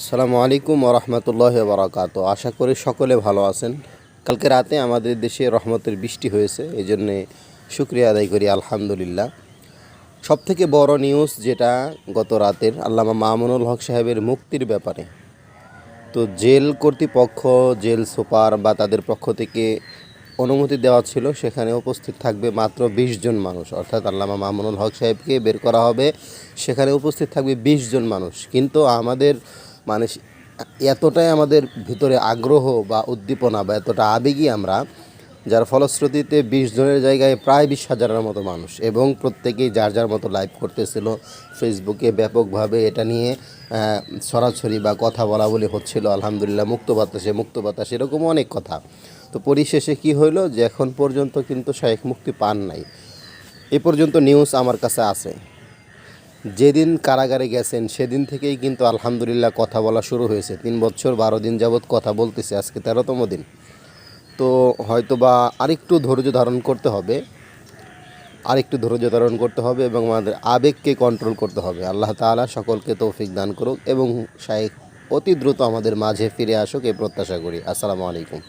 আসসালামু আলাইকুম রহমতুল্লাহ বারাকাত আশা করি সকলে ভালো আছেন। কালকে রাতে আমাদের দেশে রহমতের বৃষ্টি হয়েছে এই জন্যে শুক্রিয়া আদায় করি, আলহামদুলিল্লাহ। সব থেকে বড় নিউজ যেটা গত রাতের, আল্লামা মামুনুল হক সাহেবের মুক্তির ব্যাপারে। তো জেল কর্তৃপক্ষ, জেল সুপার বা তাদের পক্ষ থেকে অনুমতি দেওয়া ছিল, সেখানে উপস্থিত থাকবে মাত্র বিশ জন মানুষ। অর্থাৎ আল্লামা মামুনুল হক সাহেবকে বের করা হবে, সেখানে উপস্থিত থাকবে বিশ জন মানুষ। কিন্তু আমাদের মানে এতটাই আমাদের ভিতরে আগ্রহ বা উদ্দীপনা বা এতটা আবেগী আমরা, যার ফলশ্রুতিতে বিশ জনের জায়গায় প্রায় বিশ হাজারের মতো মানুষ এবং প্রত্যেকেই যার যার মতো লাইভ করতেছিল, ফেসবুকে ব্যাপকভাবে এটা নিয়ে ছড়াছড়ি বা কথা বলা বলি হচ্ছিল, আলহামদুলিল্লাহ মুক্ত বাতাসে, মুক্ত বাতাস, এরকম অনেক কথা। তো পরিশেষে কি হইল যে এখন পর্যন্ত কিন্তু শাহেখ মুক্তি পান নাই। এ পর্যন্ত নিউজ আমার কাছে আছে। যেদিন কারাগারে গেছেন, সেদিন থেকেই কিন্তু আলহামদুলিল্লাহ কথা বলা শুরু হয়েছে। তিন বছর বারো দিন যাবৎ কথা বলতেছে, আজকে তেরোতম দিন। তো হয়তো বা আরেকটু ধৈর্য ধারণ করতে হবে, আরেকটু ধৈর্য ধারণ করতে হবে এবং আমাদের আবেগকে কন্ট্রোল করতে হবে। আল্লাহ তাআলা সকলকে তৌফিক দান করুক এবং শাহেখ অতি দ্রুত আমাদের মাঝে ফিরে আসুক, এই প্রত্যাশা করি। আসসালামু আলাইকুম।